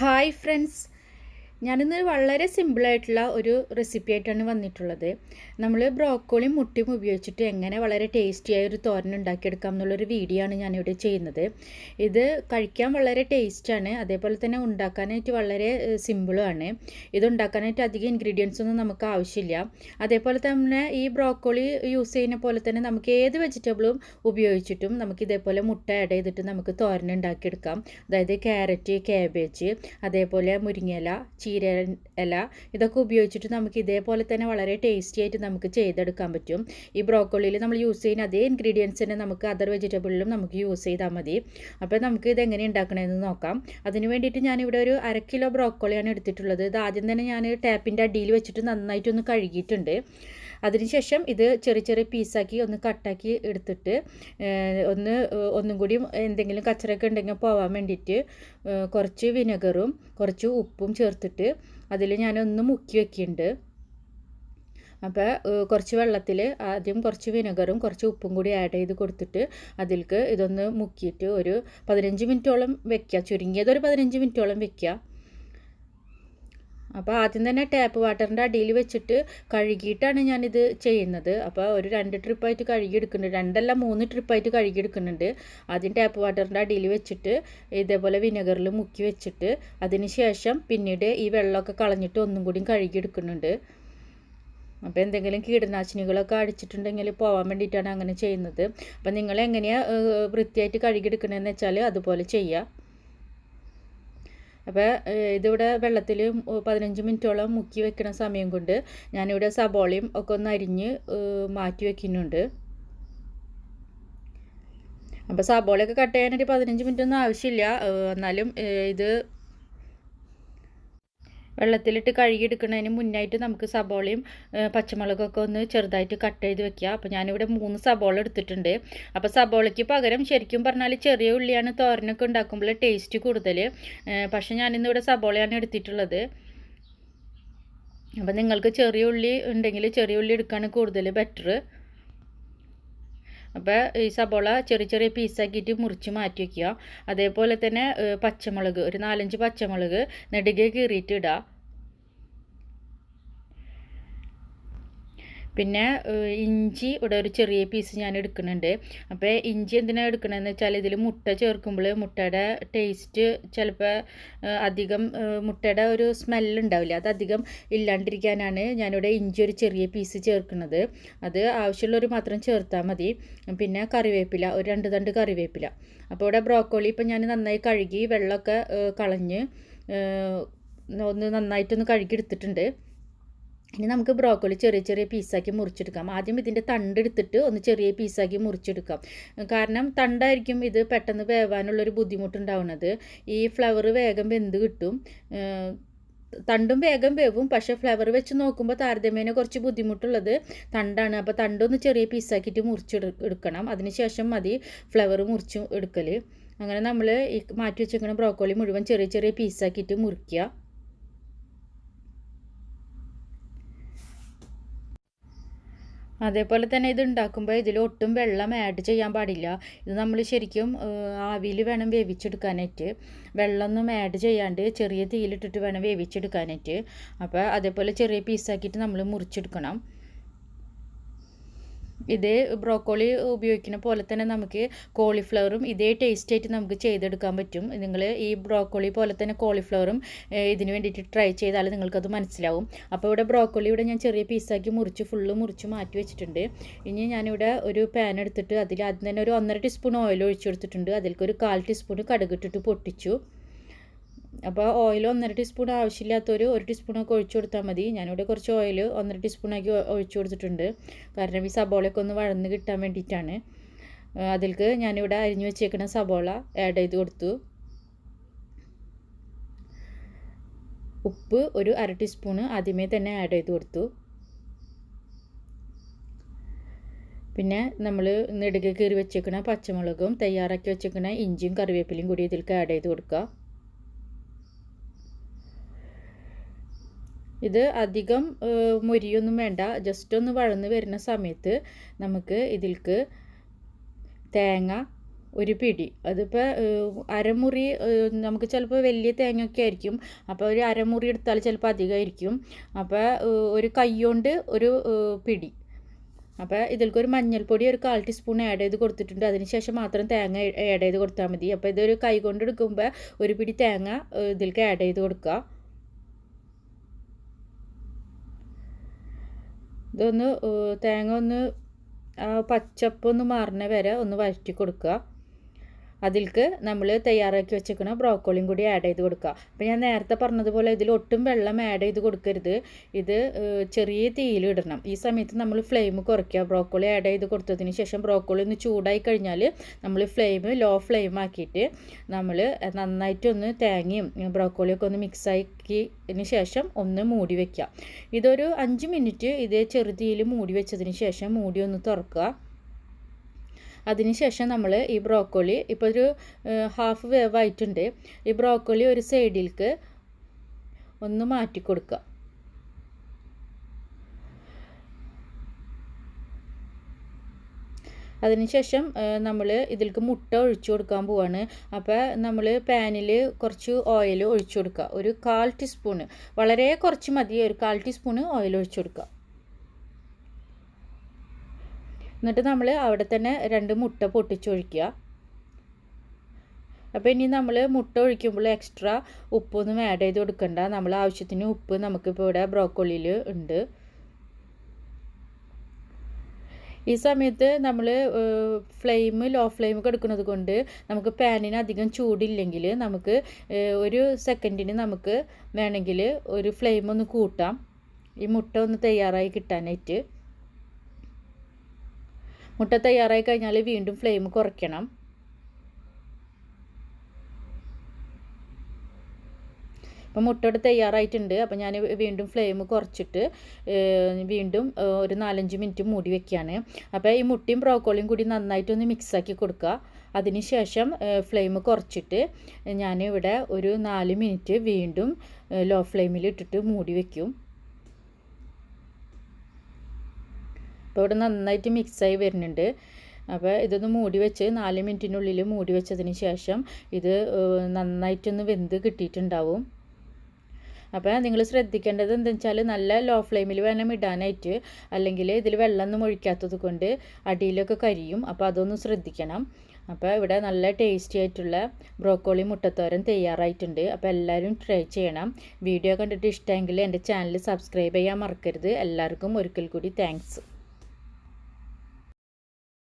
Hi friends ഞാനിന്ന് വളരെ സിമ്പിളായിട്ടുള്ള ഒരു റെസിപ്പി ആയിട്ടാണ് വന്നിട്ടുള്ളത്. നമ്മൾ ബ്രോക്കോളിയും മുട്ടിയും ഉപയോഗിച്ചിട്ട് എങ്ങനെ വളരെ ടേസ്റ്റിയായ ഒരു തോരൻ ഉണ്ടാക്കിയെടുക്കാം എന്നുള്ളൊരു വീഡിയോ ആണ് ഞാനിവിടെ ചെയ്യുന്നത്. ഇത് കഴിക്കാൻ വളരെ ടേസ്റ്റാണ് അതേപോലെ തന്നെ ഉണ്ടാക്കാനായിട്ട് വളരെ സിമ്പിളുമാണ് ഇത് ഉണ്ടാക്കാനായിട്ട് അധികം ഇൻഗ്രീഡിയൻസ് ഒന്നും നമുക്ക് ആവശ്യമില്ല. അതേപോലെ തന്നെ ഈ ബ്രോക്കോളി യൂസ് ചെയ്യുന്ന പോലെ തന്നെ നമുക്ക് ഏത് വെജിറ്റബിളും ഉപയോഗിച്ചിട്ടും നമുക്ക് ഇതേപോലെ മുട്ട ആഡ് ചെയ്തിട്ട് നമുക്ക് തോരൻ ഉണ്ടാക്കിയെടുക്കാം. അതായത് ക്യാരറ്റ് കാബേജ് അതേപോലെ മുരിങ്ങയില ചീര ഇല ഇതൊക്കെ ഉപയോഗിച്ചിട്ട് നമുക്ക് ഇതേപോലെ തന്നെ വളരെ ടേസ്റ്റി ആയിട്ട് നമുക്ക് ചെയ്തെടുക്കാൻ പറ്റും. ഈ ബ്രോക്കോളിയിൽ നമ്മൾ യൂസ് ചെയ്യുന്ന അതേ ഇൻഗ്രീഡിയൻസ് തന്നെ നമുക്ക് അതർ വെജിറ്റബിളിലും നമുക്ക് യൂസ് ചെയ്താൽ മതി. അപ്പോൾ നമുക്ക് ഇത് എങ്ങനെ ഉണ്ടാക്കണമെന്ന് നോക്കാം. അതിന് വേണ്ടിയിട്ട് ഞാനിവിടെ ഒരു അര കിലോ ബ്രോക്കോളിയാണ് എടുത്തിട്ടുള്ളത്. ഇത് ആദ്യം തന്നെ ഞാൻ ടാപ്പിന്റെ അടിയിൽ വെച്ചിട്ട് നന്നായിട്ടൊന്ന് കഴുകിയിട്ടുണ്ട്. അതിനുശേഷം ഇത് ചെറിയ ചെറിയ പീസാക്കി ഒന്ന് കട്ടാക്കി എടുത്തിട്ട് ഒന്ന് ഒന്നും കൂടി എന്തെങ്കിലും കച്ചറൊക്കെ ഉണ്ടെങ്കിൽ പോവാൻ വേണ്ടിയിട്ട് കുറച്ച് വിനെഗറും കുറച്ച് ഉപ്പും ചേർത്തിട്ട് അതിൽ ഞാനൊന്ന് മുക്കി വെക്കുന്നുണ്ട് അപ്പോൾ കുറച്ച് വെള്ളത്തിൽ ആദ്യം കുറച്ച് വിനെഗറും കുറച്ച് ഉപ്പും കൂടി ആഡ് ചെയ്ത് കൊടുത്തിട്ട് അതിലേക്ക് ഇതൊന്ന് മുക്കിയിട്ട് ഒരു പതിനഞ്ച് മിനിറ്റോളം വെക്കുക ചുരുങ്ങിയത് ഒരു പതിനഞ്ച് മിനിറ്റോളം വെക്കുക അപ്പോൾ ആദ്യം തന്നെ ടാപ്പ് വാട്ടറിന്റെ അടിയിൽ വെച്ചിട്ട് കഴുകിയിട്ടാണ് ഞാനിത് ചെയ്യുന്നത്. അപ്പോൾ ഒരു രണ്ട് ട്രിപ്പായിട്ട് കഴുകി എടുക്കുന്നുണ്ട് രണ്ടല്ല മൂന്ന് ട്രിപ്പായിട്ട് കഴുകി എടുക്കുന്നുണ്ട് ആദ്യം ടാപ്പ് വാട്ടറിന്റെ അടിയിൽ വെച്ചിട്ട് ഇതേപോലെ വിനെഗറിൽ മുക്കി വെച്ചിട്ട് അതിന് ശേഷം പിന്നീട് ഈ വെള്ളമൊക്കെ കളഞ്ഞിട്ട് ഒന്നും കൂടി കഴുകി എടുക്കുന്നുണ്ട് അപ്പോൾ എന്തെങ്കിലും കീടനാശിനികളൊക്കെ അടിച്ചിട്ടുണ്ടെങ്കിൽ പോകാൻ വേണ്ടിയിട്ടാണ് അങ്ങനെ ചെയ്യുന്നത്. അപ്പോൾ നിങ്ങൾ എങ്ങനെയാണ് വൃത്തിയായിട്ട് കഴുകിയെടുക്കണമെന്ന് വെച്ചാൽ അതുപോലെ ചെയ്യുക അപ്പോൾ ഇതിവിടെ വെള്ളത്തിൽ പതിനഞ്ച് മിനിറ്റോളം മുക്കി വെക്കുന്ന സമയം കൊണ്ട് ഞാനിവിടെ സബോളയും ഒക്കെ ഒന്ന് അരിഞ്ഞ് മാറ്റി വെക്കുന്നുണ്ട്. അപ്പോൾ സബോളയൊക്കെ കട്ട് ചെയ്യാനായിട്ട് പതിനഞ്ച് മിനിറ്റ് ഒന്നും ആവശ്യമില്ല എന്നാലും ഇത് വെള്ളത്തിലിട്ട് കഴുകിയെടുക്കുന്നതിന് മുന്നായിട്ട് നമുക്ക് സബോളയും പച്ചമുളകൊക്കെ ഒന്ന് ചെറുതായിട്ട് കട്ട് ചെയ്ത് വെക്കുക. അപ്പോൾ ഞാനിവിടെ മൂന്ന് സബോള എടുത്തിട്ടുണ്ട്. അപ്പോൾ സബോളയ്ക്ക് പകരം ശരിക്കും പറഞ്ഞാൽ ചെറിയ ഉള്ളിയാണ് തോരനൊക്കെ ഉണ്ടാക്കുമ്പോൾ ടേസ്റ്റ് കൂടുതൽ. പക്ഷേ ഞാനിന്നിവിടെ സബോളയാണ് എടുത്തിട്ടുള്ളത്. അപ്പോൾ നിങ്ങൾക്ക് ചെറിയ ഉള്ളി ഉണ്ടെങ്കിൽ ചെറിയ ഉള്ളി എടുക്കുകയാണ് കൂടുതൽ ബെറ്റർ അപ്പോൾ ഈ സബോള ചെറിയ ചെറിയ പീസാക്കിയിട്ട് മുറിച്ച് മാറ്റി വയ്ക്കുക അതേപോലെ തന്നെ പച്ചമുളക് ഒരു നാലഞ്ച് പച്ചമുളക് നെടുകെ കീറിയിട്ട് ഇടുക പിന്നെ ഇഞ്ചി ഇവിടെ ഒരു ചെറിയ പീസ് ഞാൻ എടുക്കുന്നുണ്ട്. അപ്പോൾ ഇഞ്ചി എന്തിനാണ് എടുക്കണമെന്ന് വെച്ചാൽ ഇതിൽ മുട്ട ചേർക്കുമ്പോൾ മുട്ടയുടെ ടേസ്റ്റ് ചിലപ്പോൾ അധികം മുട്ടയുടെ ഒരു സ്മെല്ല് ഉണ്ടാവില്ല. അത് അധികം ഇല്ലാണ്ടിരിക്കാനാണ് ഞാനിവിടെ ഇഞ്ചി ഒരു ചെറിയ പീസ് ചേർക്കുന്നത്. അത് ആവശ്യമുള്ളവർ മാത്രം ചേർത്താൽ മതി. പിന്നെ കറിവേപ്പില ഒരു രണ്ട് തണ്ട് കറിവേപ്പില. അപ്പോൾ ഇവിടെ ബ്രോക്കോളി ഇപ്പം ഞാൻ നന്നായി കഴുകി വെള്ളമൊക്കെ കളഞ്ഞ് ഒന്ന് നന്നായിട്ടൊന്ന് കഴുകി എടുത്തിട്ടുണ്ട് ഇനി നമുക്ക് ബ്രോക്കോളി ചെറിയ ചെറിയ പീസാക്കി മുറിച്ചെടുക്കാം. ആദ്യം ഇതിന്റെ തണ്ട് എടുത്തിട്ട് ഒന്ന് ചെറിയ പീസാക്കി മുറിച്ചെടുക്കാം. കാരണം തണ്ടായിരിക്കും ഇത് പെട്ടെന്ന് വേവാനുള്ളൊരു ബുദ്ധിമുട്ടുണ്ടാവുന്നത്. ഈ ഫ്ലവർ വേഗം വെന്ത് കിട്ടും. തണ്ടും വേഗം വേവും. പക്ഷേ ഫ്ലവർ വെച്ച് നോക്കുമ്പോൾ താരതമ്യേന കുറച്ച് ബുദ്ധിമുട്ടുള്ളത് തണ്ടാണ്. അപ്പോൾ തണ്ടൊന്ന് ചെറിയ പീസാക്കിയിട്ട് മുറിച്ചെടു എടുക്കണം. അതിനുശേഷം മതി ഫ്ലവർ മുറിച്ച് എടുക്കൽ അങ്ങനെ നമ്മൾ ഈ മാറ്റി വെച്ചേക്കുന്ന ബ്രോക്കോളി മുഴുവൻ ചെറിയ ചെറിയ പീസാക്കിയിട്ട് മുറിക്കുക അതേപോലെ തന്നെ ഇത് ഉണ്ടാക്കുമ്പോൾ ഇതിൽ ഒട്ടും വെള്ളം ആഡ് ചെയ്യാൻ പാടില്ല. ഇത് നമ്മൾ ശരിക്കും ആവിയിൽ വേണം വേവിച്ചെടുക്കാനായിട്ട്. വെള്ളമൊന്നും ആഡ് ചെയ്യാണ്ട് ചെറിയ തീയിലിട്ടിട്ട് വേണം വേവിച്ചെടുക്കാനായിട്ട്. അപ്പോൾ അതേപോലെ ചെറിയ പീസാക്കിയിട്ട് നമ്മൾ മുറിച്ചെടുക്കണം. ഇതേ ബ്രോക്കോളി ഉപയോഗിക്കുന്ന പോലെ തന്നെ നമുക്ക് കോളിഫ്ലവറും ഇതേ ടേസ്റ്റായിട്ട് നമുക്ക് ചെയ്തെടുക്കാൻ പറ്റും. നിങ്ങൾ ഈ ബ്രോക്കോളി പോലെ തന്നെ കോളിഫ്ലവറും ഇതിന് വേണ്ടിയിട്ട് ട്രൈ ചെയ്താൽ നിങ്ങൾക്കത് മനസ്സിലാവും. അപ്പോൾ ഇവിടെ ബ്രോക്കോളി ഇവിടെ ഞാൻ ചെറിയ പീസാക്കി മുറിച്ച് ഫുള്ള് മുറിച്ച് മാറ്റി വെച്ചിട്ടുണ്ട്. ഇനി ഞാനിവിടെ ഒരു പാൻ എടുത്തിട്ട് അതിൽ ആദ്യം തന്നെ ഒരു ഒന്നര ടീസ്പൂൺ ഓയിൽ ഒഴിച്ചു കൊടുത്തിട്ടുണ്ട്. അതിലേക്ക് ഒരു കാൽ ടീസ്പൂൺ കടുകിട്ടിട്ട് പൊട്ടിച്ചു. അപ്പോൾ ഓയിൽ ഒന്നര ടീസ്പൂൺ ആവശ്യമില്ലാത്തൊരു ഒരു ടീസ്പൂണൊക്കെ ഒഴിച്ചു കൊടുത്താൽ മതി. ഞാനിവിടെ കുറച്ച് ഓയിൽ ഒന്നര ടീസ്പൂണാക്കി ഒഴിച്ചു കൊടുത്തിട്ടുണ്ട്. കാരണം ഈ സബോളയൊക്കെ ഒന്ന് വഴന്ന് കിട്ടാൻ വേണ്ടിയിട്ടാണ്. അതിലേക്ക് ഞാനിവിടെ അരിഞ്ഞു വെച്ചേക്കുന്ന സബോള ആഡ് ചെയ്ത് കൊടുത്തു. ഉപ്പ് ഒരു അര ടീസ്പൂണ് ആദ്യമേ തന്നെ ആഡ് ചെയ്ത് കൊടുത്തു. പിന്നെ നമ്മൾ നെടുകെ കീറി വെച്ചേക്കുന്ന പച്ചമുളകും തയ്യാറാക്കി വെച്ചേക്കുന്ന ഇഞ്ചിയും കറിവേപ്പിലയും കൂടി ഇതിൽക്ക് ആഡ് ചെയ്ത് കൊടുക്കുക. ഇത് അധികം മുരിയൊന്നും വേണ്ട. ജസ്റ്റ് ഒന്ന് വഴന്ന് വരുന്ന സമയത്ത് നമുക്ക് ഇതിൽക്ക് തേങ്ങ ഒരു പിടി. അതിപ്പോൾ അരമുറി നമുക്ക് ചിലപ്പോൾ വലിയ തേങ്ങയൊക്കെ ആയിരിക്കും. അപ്പോൾ ഒരു അരമുറി എടുത്താൽ ചിലപ്പോൾ അധികമായിരിക്കും. അപ്പോൾ ഒരു കൈ കൊണ്ട് ഒരു പിടി. അപ്പോൾ ഇതിൽക്ക് ഒരു മഞ്ഞൾപ്പൊടി ഒരു കാൽ ടീസ്പൂൺ ആഡ് ചെയ്ത് കൊടുത്തിട്ടുണ്ട്. അതിന് ശേഷം മാത്രം തേങ്ങ ആഡ് ചെയ്ത് കൊടുത്താൽ മതി. അപ്പോൾ ഇതൊരു കൈ കൊണ്ട് എടുക്കുമ്പോൾ ഒരു പിടി തേങ്ങ ഇതിൽക്ക് ആഡ് ചെയ്ത് കൊടുക്കുക. ഇതൊന്ന് തേങ്ങ ഒന്ന് ആ പച്ചപ്പൊന്ന് മാറണ വരെ ഒന്ന് വഴറ്റി കൊടുക്കുക. അതിലേക്ക് നമ്മൾ തയ്യാറാക്കി വെച്ചേക്കണ ബ്രോക്കോളിയും കൂടി ആഡ് ചെയ്ത് കൊടുക്കുക അപ്പോൾ ഞാൻ നേരത്തെ പറഞ്ഞതുപോലെ ഇതിൽ ഒട്ടും വെള്ളം ആഡ് ചെയ്ത് കൊടുക്കരുത്. ഇത് ചെറിയ തീയിൽ ഇടണം. ഈ സമയത്ത് നമ്മൾ ഫ്ലെയിം കുറയ്ക്കുക ബ്രോക്കോളി ആഡ് ചെയ്ത് കൊടുത്തതിന് ശേഷം ബ്രോക്കോളി ഒന്ന് ചൂടായി കഴിഞ്ഞാൽ നമ്മൾ ഫ്ലെയിം ലോ ഫ്ലെയിം ആക്കിയിട്ട് നമ്മൾ നന്നായിട്ടൊന്ന് തേങ്ങയും ബ്രോക്കോളിയൊക്കെ ഒന്ന് മിക്സ് ആക്കിയതിന് ശേഷം ഒന്ന് മൂടി വയ്ക്കുക ഇതൊരു അഞ്ച് മിനിറ്റ് ഇതേ ചെറുതീയിൽ മൂടി വെച്ചതിന് ശേഷം മൂടി ഒന്ന് തുറക്കുക അതിനുശേഷം നമ്മൾ ഈ ബ്രോക്കോളി ഇപ്പോൾ ഒരു ഹാഫ് വേവ് ആയിട്ടുണ്ട് ഈ ബ്രോക്കോളി ഒരു സൈഡിലേക്ക് ഒന്ന് മാറ്റി കൊടുക്കുക അതിനുശേഷം നമ്മൾ ഇതിലേക്ക് മുട്ട ഒഴിച്ചു കൊടുക്കാൻ പോവാണ്. അപ്പോൾ നമ്മൾ പാനിൽ കുറച്ച് ഓയിൽ ഒഴിച്ചു കൊടുക്കുക ഒരു കാൽ ടീസ്പൂണ്. വളരെ കുറച്ച് മതി. ഒരു കാൽ ടീസ്പൂണ് ഓയിൽ ഒഴിച്ചു കൊടുക്കുക എന്നിട്ട് നമ്മൾ അവിടെ തന്നെ രണ്ട് മുട്ട പൊട്ടിച്ചൊഴിക്കുക. അപ്പോൾ ഇനി നമ്മൾ മുട്ട ഒഴിക്കുമ്പോൾ എക്സ്ട്രാ ഉപ്പൊന്നും ആഡ് ചെയ്ത് കൊടുക്കണ്ട. നമ്മൾ ആവശ്യത്തിന് ഉപ്പ് നമുക്കിപ്പോൾ ഇവിടെ ബ്രോക്കോളിയിൽ ഉണ്ട്. ഈ സമയത്ത് നമ്മൾ ഫ്ലെയിം ലോ ഫ്ലെയിം എടുക്കുന്നത് കൊണ്ട് നമുക്ക് പാനിന് അധികം ചൂടില്ലെങ്കിൽ നമുക്ക് ഒരു സെക്കൻഡിന് നമുക്ക് വേണമെങ്കിൽ ഒരു ഫ്ലെയിം ഒന്ന് കൂട്ടാം. ഈ മുട്ട ഒന്ന് തയ്യാറായി കിട്ടാനായിട്ട്. മുട്ട തയ്യാറായി കഴിഞ്ഞാൽ വീണ്ടും ഫ്ലെയിം കുറയ്ക്കണം. അപ്പോൾ മുട്ടയുടെ തയ്യാറായിട്ടുണ്ട്. അപ്പോൾ ഞാൻ വീണ്ടും ഫ്ലെയിം കുറച്ചിട്ട് വീണ്ടും ഒരു നാലഞ്ച് മിനിറ്റ് മൂടി വെക്കുകയാണ് അപ്പോൾ ഈ മുട്ടയും ബ്രോക്കോളിയും കൂടി നന്നായിട്ടൊന്ന് മിക്സാക്കി കൊടുക്കുക. അതിന് ശേഷം ഫ്ലെയിം കുറച്ചിട്ട് ഞാൻ ഇവിടെ ഒരു നാല് മിനിറ്റ് വീണ്ടും ലോ ഫ്ലെയിമിൽ ഇട്ടിട്ട് മൂടി വെക്കും. അപ്പോൾ ഇവിടെ നന്നായിട്ട് മിക്സായി വരുന്നുണ്ട്. അപ്പോൾ ഇതൊന്ന് മൂടി വെച്ച് നാല് മിനിറ്റിനുള്ളിൽ മൂടി വെച്ചതിന് ശേഷം ഇത് നന്നായിട്ടൊന്ന് വെന്ത് കിട്ടിയിട്ടുണ്ടാവും. അപ്പോൾ നിങ്ങൾ ശ്രദ്ധിക്കേണ്ടത് എന്താണെന്ന് വെച്ചാൽ നല്ല ലോ ഫ്ലെയിമിൽ വേണം ഇടാനായിട്ട്. അല്ലെങ്കിൽ ഇതിൽ വെള്ളമൊന്നും ഒഴിക്കാത്തത് കൊണ്ട് അടിയിലൊക്കെ കരിയും. അപ്പോൾ അതൊന്ന് ശ്രദ്ധിക്കണം. അപ്പോൾ ഇവിടെ നല്ല ടേസ്റ്റി ആയിട്ടുള്ള ബ്രോക്കോളി മുട്ടത്തോരൻ തയ്യാറായിട്ടുണ്ട്. അപ്പോൾ എല്ലാവരും ട്രൈ ചെയ്യണം. വീഡിയോ കണ്ടിട്ട് ഇഷ്ടമെങ്കിൽ എന്റെ ചാനൽ സബ്സ്ക്രൈബ് ചെയ്യാൻ മറക്കരുത്. എല്ലാവർക്കും ഒരിക്കൽ കൂടി താങ്ക്സ്